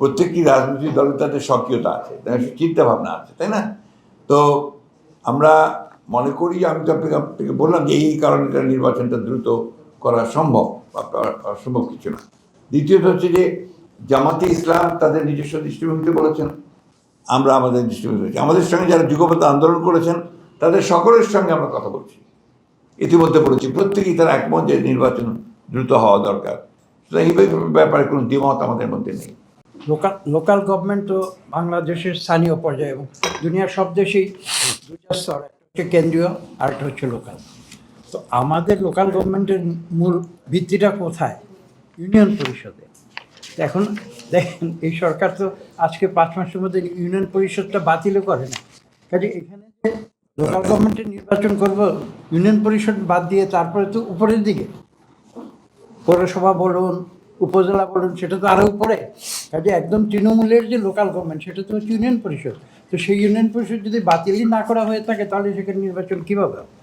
প্রত্যেকটি রাজনৈতিক দলের তাদের সক্রিয়তা আছে চিন্তা ভাবনা আছে, তাই না? তো আমরা মনে করি, আমি তো আপনাকে বললাম যে এই কারণে নির্বাচনটা দ্রুত করা সম্ভব বা- অসম্ভব কিছু না। দ্বিতীয়ত হচ্ছে যে জামাতে ইসলাম তাদের নিজস্ব দৃষ্টিভঙ্গিতে বলেছেন, আমরা আমাদের দৃষ্টিভঙ্গি আমাদের সঙ্গে যারা যুগপথ আন্দোলন করেছেন, তাদের সকলের সঙ্গে আমরা কথা বলছি। ইতিমধ্যে বলেছি, প্রত্যেকেই তারা একমত যে নির্বাচন দ্রুত হওয়া দরকার। সুতরাং এই ব্যাপারে কোনো দ্বিমত আমাদের মধ্যে নেই। লোকাল লোকাল গভর্নমেন্ট তো বাংলাদেশের স্থানীয় পর্যায়ে এবং দুনিয়ার সব দেশেই দুটা স্তর, একটা হচ্ছে কেন্দ্রীয় আর একটা হচ্ছে লোকাল তো আমাদের লোকাল গভর্নমেন্টের মূল ভিত্তিটা কোথায়? ইউনিয়ন পরিষদে। এখন দেখেন, এই সরকার তো আজকে পাঁচ মাসের মধ্যে ইউনিয়ন পরিষদটা বাতিলও করে না। কাজে এখানে লোকাল গভর্নমেন্টের নির্বাচন করব, ইউনিয়ন পরিষদ বাদ দিয়ে তারপরে তো উপরের দিকে। পৌরসভা বলুন উপজেলা বলুন সেটা তো আরও উপরে কাজে একদম তৃণমূলের যে লোকাল গভর্নমেন্ট সেটা তো হচ্ছে ইউনিয়ন পরিষদ তো সেই ইউনিয়ন পরিষদ যদি বাতিলই না করা হয়ে থাকে, তাহলে সেখানে নির্বাচন কীভাবে হবে?